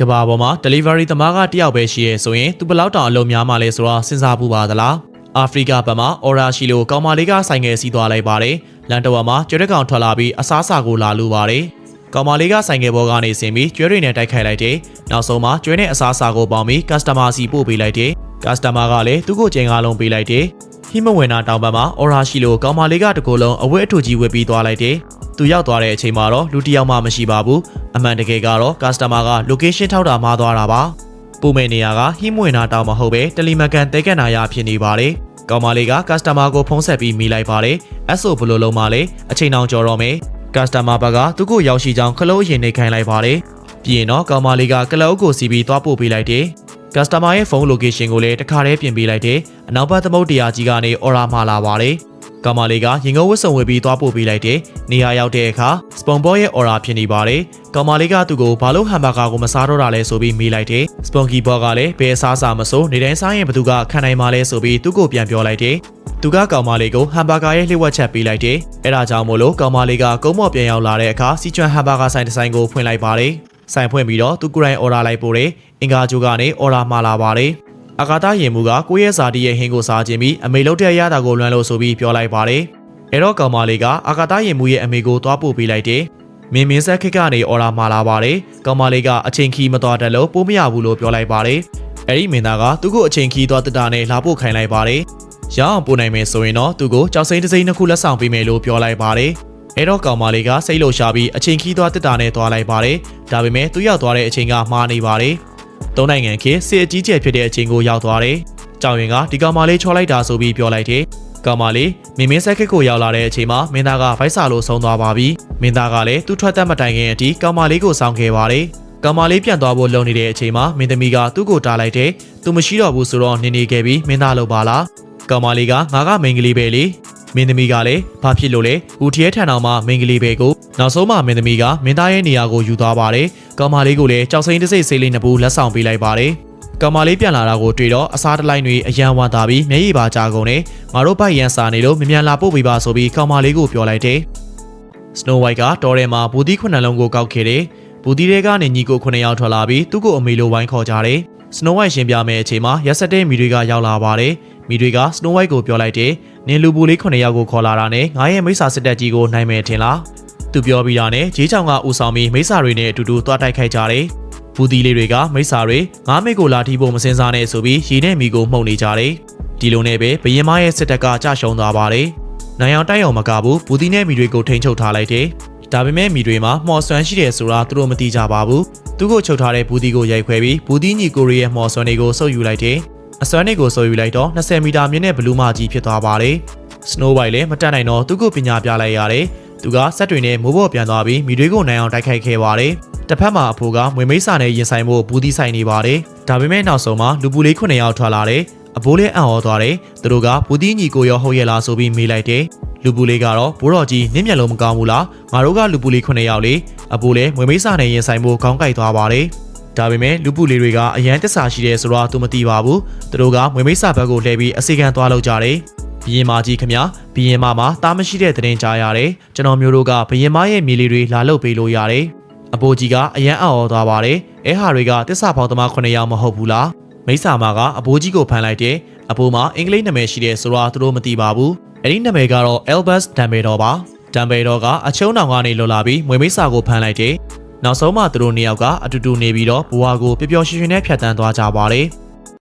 ကဘာပေါ်မှာ delivery သမားကတယောက်ပဲရှိရဲဆိုရင်သူဘယ်လောက်တောင်အလုံးများမှလဲဆိုတော့စဉ်းစားပူပါသလားအာဖရိကဘက်မှာအော်ရာရှိလိုကောင်မလေးကဆိုင်ငယ်စီးသွားလိုက်ပါတယ်လန်တော်မှာကျွဲတက်ကောင်ထွက်လာပြီးအစားအစာကိုလာလူပါတယ်ကောင်မလေးကဆိုင်ငယ်ပေါ်ကနေဆင်းပြီးကျွဲတွေနဲ့တိုက်ခိုက်လိုက်တယ်နောက်ဆုံးမှာကျွဲနဲ့အစားအစာကိုပေါင်းပြီး customer စီပို့ပေးလိုက်တယ် customer ကလည်းသူ့ကိုချိန်ကားလုံးပေးလိုက်တယ်ဟိမဝင်နာတောင်ဘက်မှာအော်ရာရှိလိုကောင်မလေးကတကူလုံးအဝတ်အထူကြီးဝတ်ပြီးသွားလိုက်တယ် သူရောက်သွားတဲ့အချိန်မှာတော့လူတစ်ယောက်မှမရှိပါဘူးအမှန်တကယ်ကတော့ customer က location ထောက်တာမှားသွားတာပါပုံမဲ့နေရာကဟိမဝင်နာတောင်မဟုတ်ပဲတယ်လီမကန်တဲကန်နာရဖြစ်နေပါတယ်ကောင်မလေးက customer ကိုဖုန်းဆက်ပြီးမိလိုက်ပါတယ်အဲ့ဆိုဘယ်လိုလုံးမလဲအချိန်တောင်ကြော်တော့မယ် customer ဘက်ကသူ့ကိုရောက်ရှိကြောင်းခလို့ရင်နေခိုင်းလိုက်ပါတယ်ပြီးရင်တော့ကောင်မလေးကကလောက်ကိုစီပြီးသွားပို့ပေးလိုက်တယ် customer ရဲ့ဖုန်း location ကိုလည်းတခါတည်းပြင်ပေးလိုက်တယ်အနောက်ဘက်သမုတ်တရားကြီးကနေ order မှာလာပါတယ် ကောင်မလေးကရင်ငုံဝတ်စုံဝယ်ပြီးသွားပို့ပေးလိုက်တယ်နေရာရောက်တဲ့အခါစပွန်ဘောရဲ့ order ဖြစ်နေပါတယ်ကောင်မလေးကသူ့ကိုဘာလို့ဟမ်ဘာဂါကိုမစားတော့တာလဲဆိုပြီးမေးလိုက်တယ်စပွန်ကီဘောကလည်းဘယ်အစားအစာမစိုးနေတိုင်းစားရင်ဘသူကခံနိုင်မှာလဲဆိုပြီးသူ့ကိုပြန်ပြောလိုက်တယ်သူကကောင်မလေးကိုဟမ်ဘာဂါရဲ့လှည့်ဝက်ချက်ပေးလိုက်တယ်အဲဒါကြောင့်မို့လို့ကောင်မလေးကကုန်းမော်ပြန်ရောက်လာတဲ့အခါစီချွမ်ဟမ်ဘာဂါဆိုင်တစ်ဆိုင်ကိုဖွင့်လိုက်ပါတယ်ဆိုင်ဖွင့်ပြီးတော့သူကိုယ်တိုင် order လိုက်ပို့တယ်အင်္ဂါဂျိုကနေ order မှာလာပါတယ် အာကာသရင်မှုကကိုယ့်ရဲ့ဇာတိရဲ့ဟင်းကိုစားခြင်းပြီးအမေလုပ်တဲ့ရတာကိုလွမ်းလို့ဆိုပြီးပြောလိုက်ပါတယ်အဲတော့ကောင်မလေးကအာကာသရင်မှုရဲ့အမေကိုသွားပို့ပေးလိုက်တယ်မင်းမင်းဆက်ခက်ကနေ order မှာလာပါတယ်ကောင်မလေးကအချိန်ခီးမသွားတတ်လို့ပို့မရဘူးလို့ပြောလိုက်ပါတယ်အဲ့ဒီမင်းသားကသူ့ကိုအချိန်ခီးသွားတတာနဲ့လာပို့ခိုင်းလိုက်ပါတယ်ရအောင်ပို့နိုင်မယ်ဆိုရင်တော့သူ့ကိုကြောက်စိမ့်တစ်စိမ့်နှစ်ခုလက်ဆောင်ပေးမယ်လို့ပြောလိုက်ပါတယ်အဲ့တော့ကောင်မလေးကစိတ်လှုပ်ရှားပြီးအချိန်ခီးသွားတက်တာနဲ့သွားလိုက်ပါတယ်ဒါပေမဲ့သူရောက်သွားတဲ့အချိန်ကမှားနေပါတယ် သုံးနိုင်ငံခေတ်စစ်အကြီးကျယ်ဖြစ်တဲ့အချိန်ကိုရောက်သွားတယ်ကြောင်ရင်ကဒီကောင်မလေးချောလိုက်တာဆိုပြီးပြောလိုက်တယ်ကောင်မလေးမင်းမင်းဆက်ခက်ကိုရောက်လာတဲ့အချိန်မှာမင်းသားကဗိုက်စာလို့ဆုံးသွားပါပြီမင်းသားကလည်းသူ့ထွက်သက်မတိုင်ခင်အထိကောင်မလေးကိုစောင့်ခဲ့ပါတယ်ကောင်မလေးပြန်သွားဖို့လုံနေတဲ့အချိန်မှာမင်းသမီးကသူ့ကိုတားလိုက်တယ်သူမရှိတော့ဘူးဆိုတော့နေနေခဲ့ပြီးမင်းသားလို့ပါလားကောင်မလေးကငါကမိန်းကလေးပဲလေ မင်းသမီးကလည်းဘာဖြစ်လို့လဲဦးထရဲထန်အောင်မှမိန်းကလေးပဲကိုနောက်ဆုံးမှမင်းသမီးကမင်းသားရဲ့နေရာကိုယူသွားပါတယ်ကောင်မလေးကိုလည်းကြောက်စိမ့်တစ်စိတ်ဆေးလေးနှစ်ပူလက်ဆောင်ပေးလိုက်ပါတယ်ကောင်မလေးပြန်လာတာကိုတွေ့တော့အစားတလိုက်တွေအယံဝါတာပြီးမျက်ရည်ပါကြကုန်တယ်ငါတို့ပိုက်ရန်စာနေလို့မြန်မြန်လာပို့ပေးပါဆိုပြီးကောင်မလေးကိုပြောလိုက်တယ် Snow White ကတော်ထဲမှာဘူဒီခုနှစ်လုံးကိုကောက်ခဲ့တယ်ဘူဒီတွေကနေညီကိုခုနှစ်ယောက်ထွက်လာပြီးသူ့ကိုအမေလိုဝိုင်းခေါ်ကြတယ် Snow White ရှင်းပြမယ့်အချိန်မှာရက်ဆက်တဲ့မိတွေကရောက်လာပါတယ်မိတွေက Snow White ကိုပြောလိုက်တယ် နင်လူပူလေးခုနှစ်ယောက်ကိုခေါ်လာတာနဲ့ငါရဲ့မိစ္ဆာစစ်တပ်ကြီးကိုနိုင်မယ်ထင်လားသူပြောပြီးတာနဲ့ဂျေးချောင်ကဦးဆောင်ပြီးမိစ္ဆာတွေနဲ့အတူတူတွားတိုက်ခိုက်ကြတယ်ဘူဒီလေးတွေကမိစ္ဆာတွေငါးမိကိုလာထီဖို့မစင်စားနဲ့ဆိုပြီးရေနဲ့မိကိုမှုန်နေကြတယ်ဒီလိုနဲ့ပဲဘရင်မရဲ့စစ်တပ်ကကြရှုံးသွားပါတယ်နိုင်အောင်တိုက်အောင်မကဘူးဘူဒီနဲ့မိတွေကိုထိန်းချုပ်ထားလိုက်တယ်ဒါပေမဲ့မိတွေမှာမှော်ဆွမ်းရှိတယ်ဆိုတာသူတို့မသိကြပါဘူးသူ့ကိုချုပ်ထားတဲ့ဘူဒီကိုရိုက်ခွဲပြီးဘူဒီညီကိုရီရဲ့မှော်ဆွမ်းတွေကိုဆုပ်ယူလိုက်တယ် အစွမ်းတွေကိုဆုပ်ယူလိုက်တော့20မီတာမြင့်တဲ့ဘလူးမကြီးဖြစ်သွားပါတယ် Snow White လည်းမတက်နိုင်တော့သူ့ကိုပညာပြလိုက်ရတယ်။သူကစက်တွေနဲ့မိုးပေါ်ပြန်သွားပြီးမိတွေကိုနိုင်အောင်တိုက်ခိုက်ခဲ့ပါတယ်။တစ်ဖက်မှာအဖိုးကမွေမိတ်စာနဲ့ရင်ဆိုင်ဖို့ဘူးသီးဆိုင်နေပါတယ်။ဒါပေမဲ့နောက်ဆုံးမှာလူပူလေး9ယောက်ထွက်လာတယ်။အဘိုးလေးအံ့ဩသွားတယ်။သူတို့ကဘူးသီးညီကိုရောဟုတ်ရဲ့လားဆိုပြီးမေးလိုက်တယ်။လူပူလေးကတော့ဘိုးတော်ကြီးနင့်မျက်လုံးမကောင်းဘူးလား။ငါတို့ကလူပူလေး9ယောက်လေ။အဘိုးလည်းမွေမိတ်စာနဲ့ရင်ဆိုင်ဖို့ခေါင်းကိုက်သွားပါတယ်။ ဒါပေမဲ့လူပုလေးတွေကအရန်တစ္ဆာရှိတယ်ဆိုတော့သူမသိပါဘူး။သူတို့ကမွေမိတ်စာဘက်ကိုလှည့်ပြီးအစီကံသွားလောက်ကြတယ်။ဘီရင်မကြီးခမဘီရင်မမှာတားမရှိတဲ့သတင်းကြားရတယ်။ကျွန်တော်မျိုးတို့ကဘီရင်မရဲ့မြေလီတွေလာလုပ်ပေးလို့ရတယ်။အပိုးကြီးကအရန်အော်သွားပါတယ်။အဲဟာတွေကတစ္ဆာဖောက်သမား9ယောက်မဟုတ်ဘူးလား။မိစ္ဆာမကအဘိုးကြီးကိုဖမ်းလိုက်တယ်။အဘိုးမှာအင်္ဂလိပ်နာမည်ရှိတယ်ဆိုတော့သူတို့မသိပါဘူး။အဲ့ဒီနာမည်ကတော့ Albus Dumbledore ပါ။ Dumbledore ကအချုံတောင်ကနေလွတ်လာပြီးမွေမိစ္ဆာကိုဖမ်းလိုက်တယ်။ နောက်ဆုံးမှသူတို့နှစ်ယောက်ကအတူတူနေပြီးတော့ဘဝကိုပျော်ပျော်ရွှင်ရွှင်နဲ့ဖြတ်တန်းသွားကြပါတယ်။